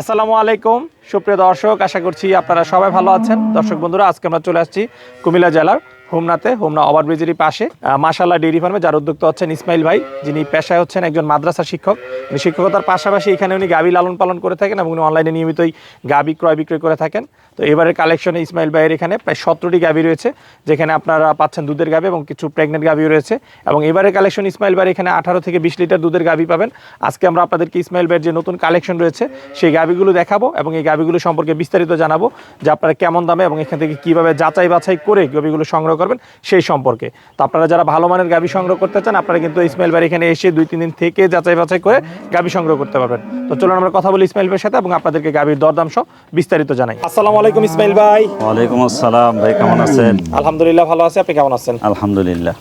আসসালামু আলাইকুম। সুপ্রিয় দর্শক, আশা করছি আপনারা সবাই ভালো আছেন। দর্শক বন্ধুরা, আজকে আমরা চলে আসছি কুমিল্লা জেলার হোমনাতে, হোমনা ওভারব্রিজেরই পাশে। মাসাল্লাহ ডেইরি ফার্মে যার উদ্যোক্তা হচ্ছেন ইসমাইল ভাই, যিনি পেশায় হচ্ছেন একজন মাদ্রাসা শিক্ষক। উনি শিক্ষকতার পাশাপাশি এখানে উনি গাবি লালন পালন করে থাকেন এবং উনি অনলাইনে নিয়মিতই গাবি ক্রয় বিক্রয় করে থাকেন। তো এবারের কালেকশনে ইসমাইল ভাইয়ের এখানে প্রায় সতেরোটি গাবি রয়েছে, যেখানে আপনারা পাচ্ছেন দুধের গাবি এবং কিছু প্রেগনেন্ট গাবিও রয়েছে। এবং এবারের কালেকশন ইসমাইল ভাইয়ের এখানে আঠারো থেকে বিশ লিটার দুধের গাবি পাবেন। আজকে আমরা আপনাদেরকে ইসমাইল ভাইয়ের যে নতুন কালেকশন রয়েছে, সেই গাবিগুলো দেখাবো এবং এই গাবিগুলো সম্পর্কে বিস্তারিত জানাব যে আপনারা কেমন দামে এবং এখান থেকে কীভাবে যাচাই বাছাই করে গাবিগুলো সংগ্রহ করবেন সেই সম্পর্কে। তো আপনারা যারা ভালো মানের গাবি সংগ্রহ করতে চান আপনারা কিন্তু ইসমাইল ভাইয়ের এখানে এসে দুই তিন দিন থেকে যাচাই বাছাই করে গাবি সংগ্রহ করতে পারবেন। তো চলুন আমরা কথা বলি ইসমাইল ভাইয়ের সাথে এবং আপনাদেরকে গাবির দরদাম সহ বিস্তারিত জানাই। আসসালামু আলাইকুম ইসমাইল ভাই। ওয়ালাইকুম আসসালাম ভাই কেমন আছেন? আলহামদুলিল্লাহ ভালো আছি আপনি কেমন আছেন? আলহামদুলিল্লাহ।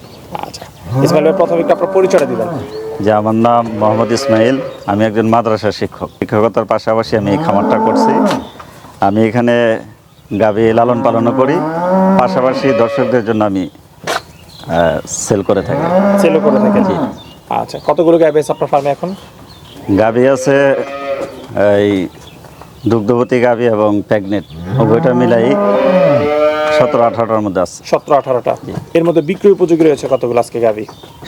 আচ্ছা ইসমাইল ভাই প্রথমে একটু আপনার পরিচয় দিবেন। যে আমার নাম মোহাম্মদ ইসমাইল আমি একজন মাদ্রাসা শিক্ষক। শিক্ষকতার পাশাপাশি আমি এই খামারটা করছি। আমি এখানে গাভী লালন পালনও করি। পাশাপাশি দর্শকদের জন্য আমি সেল করে থাকি। সেল করে থাকেন আচ্ছা কতগুলো গাবি আছে আপনার ফার্মে এখন? গাভী আছে এই দুগ্ধবতী গাভী এবং প্রেগনেন্ট উভয়টা মিলাই সতেরো আঠারোটার মধ্যে আছে। সতেরো আঠারোটা। এর মধ্যে বিক্রি উপযোগী রয়েছে কতগুলো আজকে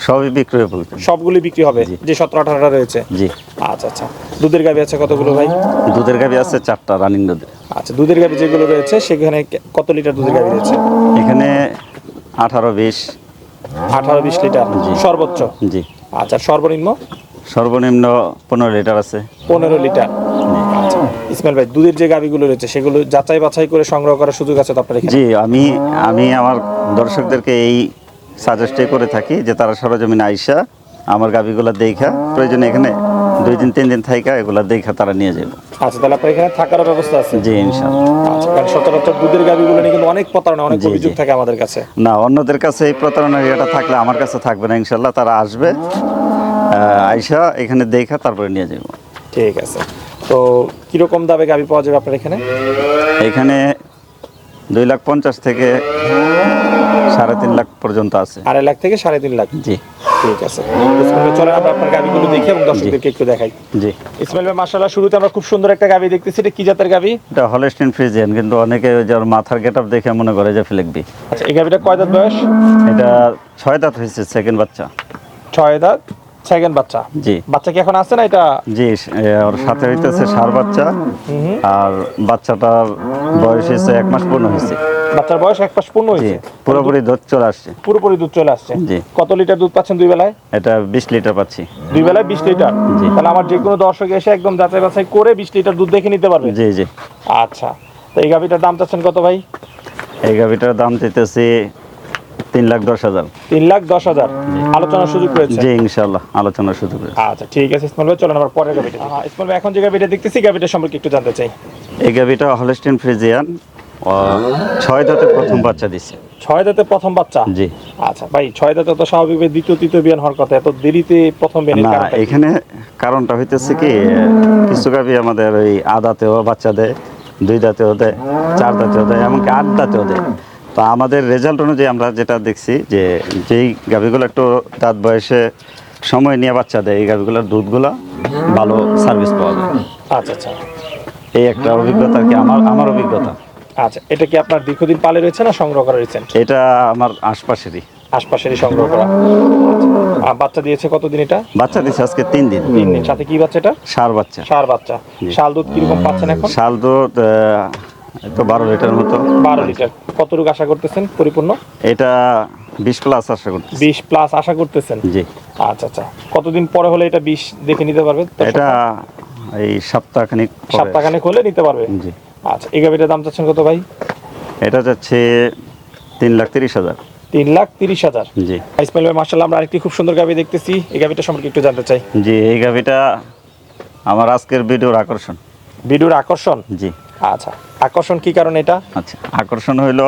সবই বিক্রয় উপলব্ধ সবগুলি বিক্রি হবে? যে সতেরো আঠারোটা রয়েছে? জি। আচ্ছা আচ্ছা। দুধের আছে কতগুলো ভাই? দুধের গাভী আছে চারটা রানিং দুধের। আচ্ছা দুধের যেগুলো রয়েছে সেখানে কত লিটার দুধের রয়েছে? এখানে আঠারো বিশ। আঠারো বিশ লিটার? সর্বোচ্চ? জি। আচ্ছা সর্বনিম্ন? সর্বনিম্ন পনেরো লিটার আছে। পনেরো লিটার। ইসমাইল ভাই দুধের যে গাবিগুলো রয়েছে সেগুলো যাচাই বাছাই করে সংগ্রহ করার সুযোগ আছে তো আপনার জি আমি আমি আমার দর্শকদেরকে এই সাজেস্টই করে থাকি যে তারা সরজমিনে আইসা আমার গাভিগুলো দেখা। প্রয়োজনে এখানে দুই দিন তিন দিন থাইকা এগুলা দেখা তারা নিয়ে যাবে। আচ্ছা তাহলে আপনার এখানে থাকারও ব্যবস্থা আছে? জি ইনশাল্লাহ আচ্ছা কারণ সচরাচর দুধের গাবিগুলো নিয়ে কিন্তু অনেক প্রতারণা অনেক অভিযোগ থাকে আমাদের কাছে। না অন্যদের কাছে এই প্রতারণা ইয়েটা থাকলে আমার কাছে থাকবে না ইনশাল্লাহ তারা আসবে আইসা এখানে দেখা তারপরে নিয়ে যাব। ঠিক আছে। তো কীরকম দামে গাবি পাওয়া যাবে আপনার এখানে? এখানে দুই লাখ পঞ্চাশ থেকে সাড়ে তিন লাখ পর্যন্ত আছে। আড়াই লাখ থেকে সাড়ে তিন লাখ। জি। ঠিক আছে। চলেন আমরা আপনার গাবিগুলো দেখি এবং দর্শকদেরকে একটু দেখাই। জি। ইসমাইল ভাই মাসাল্লাহ শুরুতে আমরা খুব সুন্দর একটা গাবি দেখতেছি। এটা কি জাতের গাবি? এটা হলস্টিন ফ্রিজিয়ান কিন্তু অনেকে মাথার দেখে মনে করে যে ফিলেকবি আচ্ছা এই গাবিটা কয় দাঁত বয়স? এটা ছয় দাঁত হয়েছে সেকেন্ড বাচ্চা। ছয় দাঁত। সেকেন্ড বাচ্চা। জি। বাচ্চা কি এখন আছে না এটা? জি ওর সাথে হইতেছে সার বাচ্চা। আর বাচ্চাটার বয়স হয়েছে এক মাস পূর্ণ হয়েছে বাচ্চার বয়স এক মাস পূর্ণ হয়েছে পুরোপুরি দুধ চলে আসছে। পুরোপুরি দুধ চলে আসছে? জি। কত লিটার দুধ পাচ্ছেন দুই বেলায়? এটা বিশ লিটার পাচ্ছি। দুই বেলায় বিশ লিটার। তাহলে আমার যে কোনো দর্শক এসে একদম যাচাই বাছাই করে বিশ লিটার দুধ দেখে নিতে পারবে? জি জি। আচ্ছা। তো এই গাবিটার দাম চাচ্ছেন কত ভাই? এই গাভিটার দাম দিতেছি তিন লাখ দশ হাজার। তিন লাখ দশ হাজার। আলোচনার সুযোগ রয়েছে জি ইনশাল্লাহ আলোচনার সুযোগ রয়েছে। আচ্ছা ঠিক আছে ইসমাইল ভাই চলেন আমার পরের গাবিটা দেখি। ইসমাইল ভাই এখন যে গাবিটা দেখতেছি গাবিটা সম্পর্কে একটু জানতে চাই। এই গাভিটা হলস্টিন ফ্রিজিয়ান ছয় দাঁতে প্রথম বাচ্চা দিচ্ছে ছয় দাঁতে প্রথম বাচ্চা? জি। আচ্ছা ভাই ছয় দাঁতে তো স্বাভাবিকভাবে দ্বিতীয় তৃতীয় বিয়ান হওয়ার কথা এত দেরিতে প্রথম বিয়ানের না কারণটা এখানে কারণটা হইতেছে কি কিছু গাভি আমাদের ওই আদাতেও বাচ্চা দেয় দুই দাঁতেও দেয় চার দাঁতেও দেয় এমনকি আট দাঁতেও দেয়। তো আমাদের রেজাল্ট অনুযায়ী আমরা যেটা দেখছি যে যেই গাভিগুলো একটু দাঁত বয়সে সময় নিয়ে বাচ্চা দেয় এই গাভিগুলোর দুধগুলো ভালো সার্ভিস পাওয়া যায়। আচ্ছা আচ্ছা। এই একটা অভিজ্ঞতা আর কি আমার আমার অভিজ্ঞতা। আচ্ছা এটা কি আপনার দীর্ঘদিন পালে রয়েছে না সংগ্রহ করা রিসেন্ট এটা আমার আশপাশেরই। আশপাশেরই সংগ্রহ করা। আচ্ছা। বাচ্চা দিয়েছে কতদিন এটা? বাচ্চা দিচ্ছে আজকে তিন দিন। তিন দিন। সাথে কি বাচ্চা এটা? সার বাচ্চা। সার বাচ্চা। শাল দুধ কীরকম পাচ্ছেন এখন? শাল দুধ তো বারো লিটার মতো। বারো লিটার। কতটুকু আশা করতেছেন পরিপূর্ণ? এটা বিশ প্লাস আশা করছি বিশ প্লাস আশা করতেছেন? জি। আচ্ছা আচ্ছা। কতদিন পরে হলে এটা বিশ দেখে নিতে পারবে? এটা এই সপ্তাহখানিক পরে। সপ্তাহখানেক হলে নিতে পারবে? জি। আচ্ছা এই গাভিটার দাম চাচ্ছেন কত ভাই? এটা যাচ্ছে তিন লাখ তিরিশ হাজার। তিন লাখ তিরিশ হাজার। জি। ইসমাইল ভাই মার্শাল্লাহ আমরা আরেকটি খুব সুন্দর গাবি দেখতেছি। এই গাবিটা সম্পর্কে একটু জানতে চাই। জি এই গাভিটা আমার আজকের ভিডিওর আকর্ষণ। ভিডিওর আকর্ষণ? জি। আচ্ছা আকর্ষণ কি কারণ এটা? আচ্ছা আকর্ষণ হইল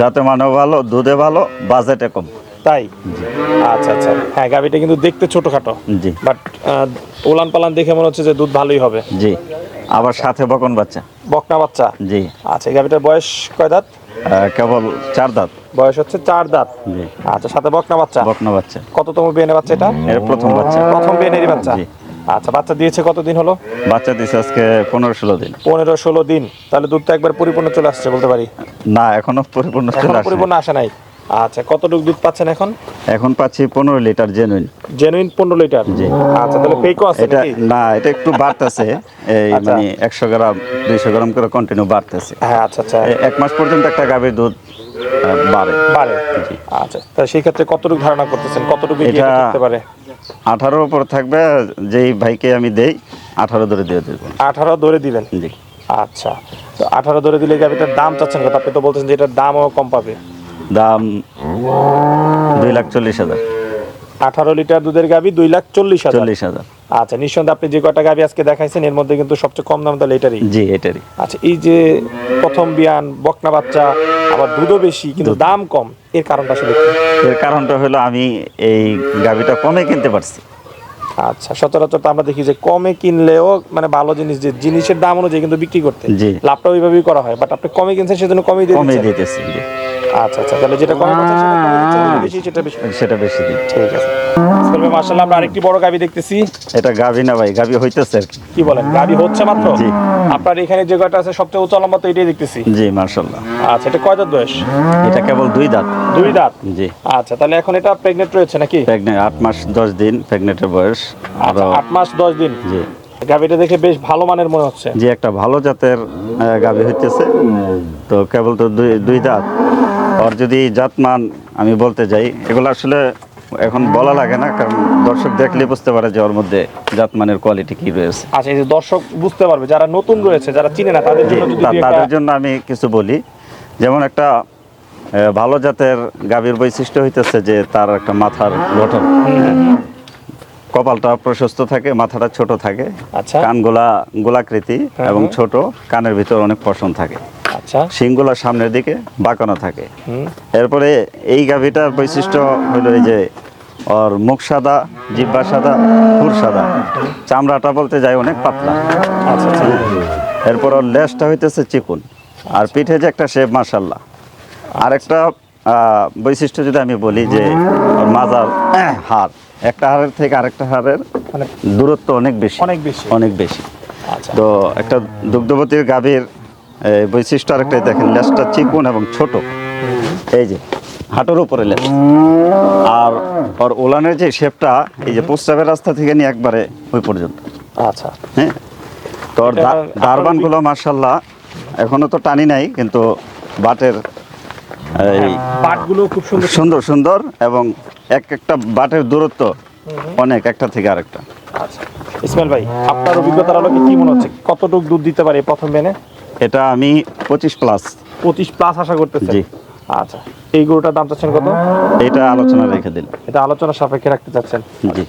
যাতে মানেও ভালো দুধে ভালো বাজেটে কম। তাই? আচ্ছা আচ্ছা। হ্যাঁ গাবিটা কিন্তু দেখতে ছোটখাটো। জি। বাট ওলান পালান দেখে মনে হচ্ছে যে দুধ ভালোই হবে। জি। আবার সাথে বকন বাচ্চা। বকনা বাচ্চা? জি। আচ্ছা এই গাবিটার বয়স কয় দাঁত? কেবল চার দাঁত। বয়স হচ্ছে চার দাঁত। জি। আচ্ছা সাথে বকনা বাচ্চা? বকনা বাচ্চা। কততম বিয়ানে বাচ্চা এটা? এর প্রথম বাচ্চা। প্রথম বিয়ানেরই বাচ্চা? জি। আচ্ছা বাচ্চা দিয়েছে কতদিন হলো? বাচ্চা দিছে আজকে পনেরো ষোলো দিন। পনেরো ষোলো দিন। তাহলে দুধটা একবার পরিপূর্ণ চলে আসছে বলতে পারি? না এখনও পরিপূর্ণ চলে পরিপূর্ণ আসে নাই? আচ্ছা কতটুকু দুধ পাচ্ছেন এখন? এখন পাচ্ছি পনেরো লিটার জেনুইন জেনুইন পনেরো লিটার? জি। আচ্ছা তাহলে পেকও আছে এটা না এটা একটু বাড়তেছে। এই আচ্ছা। মানে একশো গ্রাম দুইশো গ্রাম করে কন্টিনিউ বাড়তেছে। হ্যাঁ আচ্ছা আচ্ছা। এক মাস পর্যন্ত একটা গাভীর দুধ বাড়ে। বাড়ে। আচ্ছা তাহলে সেই ক্ষেত্রে কতটুকু ধারণা করতেছেন? কতটুকু থাকতে পারে? আঠারোর উপর থাকবে যেই ভাইকে আমি দেই আঠারো ধরে দিয়ে দেবো। আঠারো ধরে দিবেন? জি। আচ্ছা। তো আঠারো ধরে দিলে গাভিটার দাম চাচ্ছেন কত আপনি তো বলতেছেন যে এটার দামও কম পাবে। দাম দুই লাখ চল্লিশ হাজার। আঠারো লিটার দুধের গাভি দুই লাখ চল্লিশ হাজার। চল্লিশ হাজার। আচ্ছা নিঃসন্দেহে আপনি যে কটা গাভি আজকে দেখাইছেন এর মধ্যে কিন্তু সবচেয়ে কম দাম তাহলে এটারই? জি এটারই। আচ্ছা এই যে প্রথম বিয়ান বকনা বাচ্চা আবার দুধও বেশি কিন্তু দাম কম। এর কারণটা আসলে? এর কারণটা হলো আমি এই গাভিটা কমে কিনতে পারছি। আচ্ছা সচরাচর তো আমরা দেখি যে কমে কিনলেও মানে ভালো জিনিস যে জিনিসের দাম অনুযায়ী কিন্তু বিক্রি করতে। লাভটা ওইভাবেই করা হয় বাট আপনি কমে কিনছেন সেজন্য কমই দিয়ে কমে দিতেছি আচ্ছা আচ্ছা তাহলে যেটা কমে সেটা যেটা বেশি সেটা বেশি সেটা বেশি দিই ঠিক আছে। আমরা আরেকটি বড় গাবি দেখতেছি। এটা না ভাই হইতেছে কি। বলেন গাবি হচ্ছে মাত্র? জি। আপনার এখানে যে কয়টা আছে সবচেয়ে উচ্চ লম্বা তো এটাই দেখতেছি। জি আচ্ছা এটা কয় দাঁত বয়স? এটা কেবল দুই দাঁত। দুই দাঁত? জি। আচ্ছা তাহলে এখন এটা প্রেগনেন্ট রয়েছে নাকি? প্রেগনেন্ট আট মাস দশ দিন প্রেগনেন্টের বয়স। আচ্ছা আরও আট মাস দশ দিন। জি। গাবিটা দেখে বেশ ভালো মানের মনে হচ্ছে। যে একটা ভালো জাতের গাভী হইতেছে। তো কেবল তো দুই দুই দাঁত। আর যদি জাতমান আমি বলতে যাই এগুলো আসলে এখন বলা লাগে না কারণ দর্শক দেখলে বুঝতে পারে যে ওর মধ্যে জাতমানের কোয়ালিটি কি রয়েছে। আচ্ছা এই যে দর্শক বুঝতে পারবে যারা নতুন রয়েছে যারা চিনে না তাদের জন্য তাদের জন্য আমি কিছু বলি। যেমন একটা ভালো জাতের গাভীর বৈশিষ্ট্য হইতেছে যে তার একটা মাথার গঠন। কপালটা প্রশস্ত থাকে মাথাটা ছোট থাকে। আচ্ছা। কানগুলা গোলাকৃতি হ্যাঁ, এবং হ্যাঁ। ছোট কানের ভিতর অনেক পশম থাকে। আচ্ছা। শিংগুলা সামনের দিকে বাঁকানো থাকে। এরপরে এই গাভীটার বৈশিষ্ট্য হলো এই যে ওর মুখ সাদা জিব্বা সাদা খুর সাদা। চামড়াটা বলতে যায় অনেক পাতলা। আচ্ছা আচ্ছা। এরপর ওর লেজটা হইতেছে চিকুন। আর পিঠে যে একটা শেপ মার্শাল্লাহ আর একটা বৈশিষ্ট্য যদি আমি বলি যে মাজার হাড় একটা হাড়ের থেকে আরেকটা হাড়ের মানে দূরত্ব অনেক বেশি। অনেক বেশি। অনেক বেশি। আচ্ছা। তো একটা দুগ্ধবতীর গাভীর বৈশিষ্ট্য আরেকটাই দেখেন লেজটা চিকুন এবং ছোট। এই যে হাঁটুর উপরে লেজ। আর ওর ওলানের যে শেপটা এই যে প্রস্রাবের রাস্তা থেকে নিয়ে একবারে ওই পর্যন্ত। আচ্ছা। হ্যাঁ? তো ওর দারবানগুলো মার্শাল্লাহ এখনও তো টানি নাই কিন্তু বাটের এই পাটগুলো খুব সুন্দর। সুন্দর সুন্দর এবং এক একটা বাটের দূরত্ব অনেক একটা থেকে আরেকটা। আচ্ছা। ইসমাইল ভাই আপনার অভিজ্ঞতার আলোকে কি মনে হচ্ছে? কতটুকু দুধ দিতে পারে প্রথম বেনে? এটা আমি পঁচিশ প্লাস পঁচিশ প্লাস আশা করতেছেন? জি। আচ্ছা এই গরুটার দাম চাচ্ছেন কত? এটা আলোচনা রেখে দিন। এটা আলোচনা সাপেক্ষে রাখতে চাচ্ছেন? জি।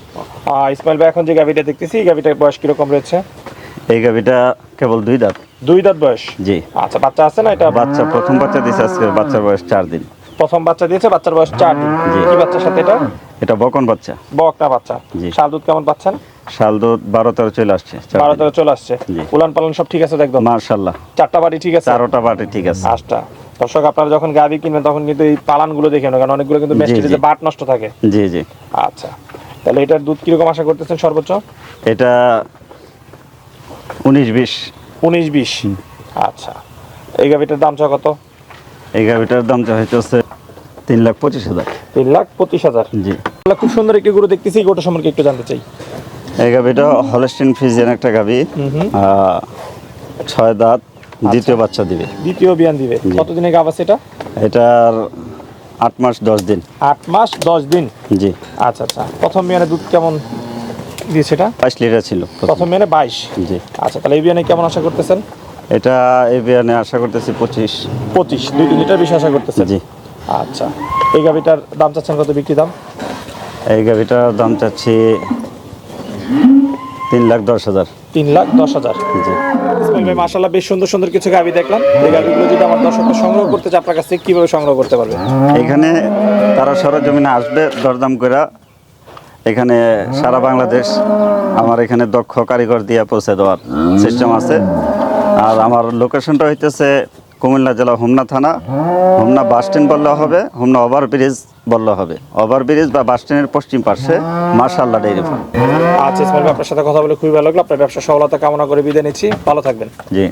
ইসমাইল ভাই এখন যে গাভিটা দেখতেছি এই গাভিটার বয়স কীরকম রয়েছে? এই গাভিটা কেবল দুই দাঁত। দুই দাঁত বয়স? জি। আচ্ছা বাচ্চা আছে না এটা? বাচ্চা প্রথম বাচ্চা দিছে আজকে বাচ্চার বয়স চার দিন। প্রথম বাচ্চা দিয়েছে বাচ্চার বয়স চার দিন। কি বাচ্চার সাথে এটা? এটা বকন বাচ্চা। বকনা বাচ্চা। জি। শাল দুধ কেমন পাচ্ছেন? শাল দুধ বারো তেরো চলে আসছে বারো তেরো চলে আসছে। উলান পালন সব ঠিক আছে একদম? মার্শাল্লাহ। চারটা বাড়ি ঠিক আছে? চারোটা বাটে ঠিক আছে। আটটা দর্শক আপনারা যখন গাভি কিনবেন তখন কিন্তু এই পালানগুলো দেখে কারণ অনেকগুলো কিন্তু মেস্টিতে বাট নষ্ট থাকে। জি জি। আচ্ছা। তাহলে এটার দুধ কীরকম আশা করতেছেন সর্বোচ্চ? এটা উনিশ বিশ উনিশ বিশ আচ্ছা। এই গাভিটার দাম চাও কত? এই গাভিটার দাম চা হইতেছে তিন লাখ পঁচিশ হাজার। তিন লাখ পঁচিশ হাজার। জি। খুব সুন্দর একটি গরু দেখতেছি গোটা সম্পর্কে একটু জানতে চাই। এই গাভিটা হলস্টিন ফিজিয়ান একটা গাভি। ছয় দাঁত দ্বিতীয় বাচ্চা দিবে। দ্বিতীয় বিয়ান দিবে। জি। কতদিনের গাভ আছে এটা? এটার আট মাস দশ দিন। আট মাস দশ দিন? জি। আচ্ছা আচ্ছা। প্রথম বিয়ানে দুধ কেমন দিয়েছে এটা? বাইশ লিটার ছিল প্রথম। প্রথম বিয়ানে বাইশ? জি। আচ্ছা তাহলে এই বিয়ানে কেমন আশা করতেছেন? এটা এই বিয়ানে আশা করতেছি পঁচিশ। পঁচিশ দুই তিন লিটার বেশি আশা করতেছেন? জি। আচ্ছা। এই গাভিটার দাম চাচ্ছেন কত বিক্রি দাম? এই গাভিটার দাম চাচ্ছি তিন লাখ দশ হাজার। তিন লাখ দশ হাজার। জি। ইসমাইল ভাই মাসাল্লাহ বেশ সুন্দর সুন্দর কিছু গাভি দেখলাম। এই গাভিগুলো যদি আমার দর্শকরা সংগ্রহ করতে চায় আপনার কাছ থেকে কীভাবে সংগ্রহ করতে পারবে? এখানে তারা সরজমিনে আসবে দরদাম করে এখানে সারা বাংলাদেশ আমার এখানে দক্ষ কারিগর দিয়ে পৌঁছে দেওয়ার সিস্টেম আছে। আর আমার লোকেশনটা হইতেছে কুমিল্লা জেলা হোমনা থানা। হোমনা বাস স্ট্যান্ড বললে হবে হোমনা ওভারব্রিজ বললে হবে। ওভারব্রিজ বা বাস স্ট্যান্ডের পশ্চিম পাশে মার্শাল্লাহ ডেইরি ফার্ম আচ্ছা ইসমাইল আপনার সাথে কথা বলে খুবই ভালো লাগল। আপনার ব্যবসা সফলতা কামনা করে বিদায় নিচ্ছি। ভালো থাকবেন। জি।